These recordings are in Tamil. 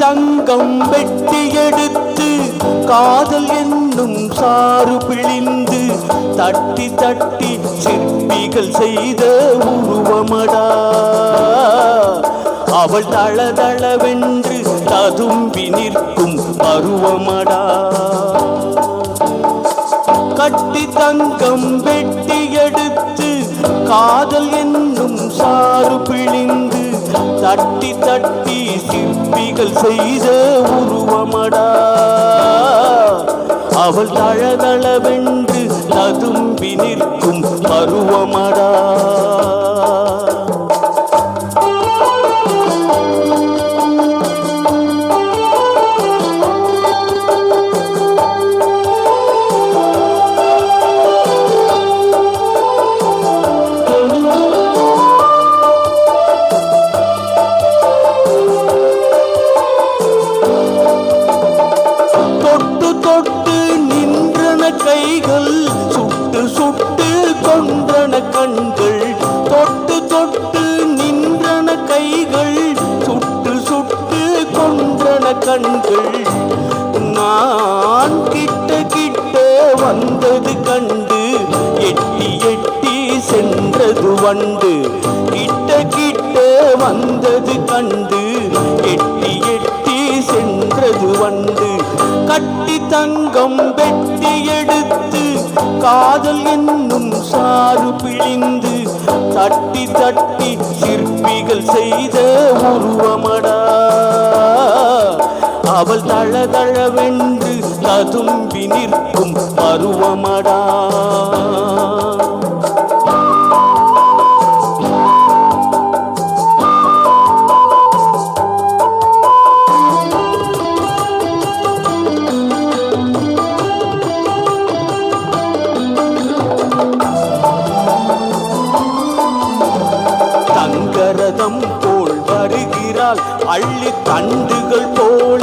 தங்கம் வெட்டி எடுத்து காதல் என்னும் சாறு பிழிந்து தட்டி தட்டி சிற்பிகள் செய்த உருவமடா. அவள் தளதளவென்று ததும்பி நிற்கும் பருவமடா. கட்டி தங்கம் வெட்டி எடுத்து காதல் என்னும் சாறு பிழிந்து தட்டி தட்டி சிற்பிகள் செய்த உருவமடா. அவள் தழதளவென்று ததும்பி நிற்கும் பருவமடா. கண்கள். நான் கிட்ட கிட்ட வந்தது கண்டு எட்டி எட்டி சென்றது வண்டு. கிட்ட கிட்ட வந்தது கண்டு எட்டி எட்டி சென்றது வண்டு. கட்டி தங்கம் வெட்டி எடுத்து காதல் என்னும் சாறு பிழிந்து தட்டி தட்டி சிற்பிகள் செய்த உருவமடா. அவள் தளதளவென்று ததும்பி நிற்கும் பருவமடா. தங்கரதம் போல் வருகிறாள் அள்ளி தண்டுகள் போல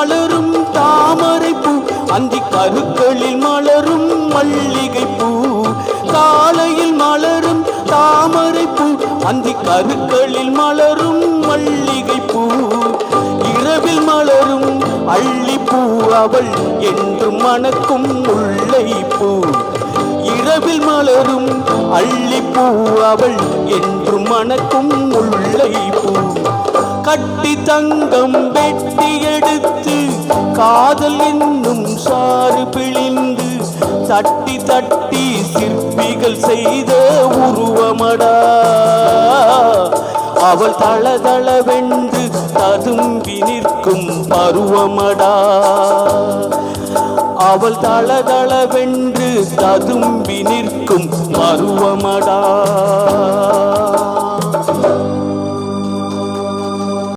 அந்தி கருக்களில் மலரும் மல்லிகை பூ இரவில் மலரும் அள்ளிப்பூ அவள் என்று மணக்கும் முல்லை பூ இரவில் மலரும் அள்ளிப்பூ அவள் என்று மணக்கும் முல்லை பூ கட்டி தங்கம் வெட்டி எடுத்து காதல் என்னும் சாறு பிழிந்து தட்டி தட்டி சிற்பிகள் செய்த உருவமடா. அவள் தளதளவென்று ததும்பி நிற்கும் பருவமடா. அவள் தளதளவென்று ததும்பி நிற்கும் பருவமடா.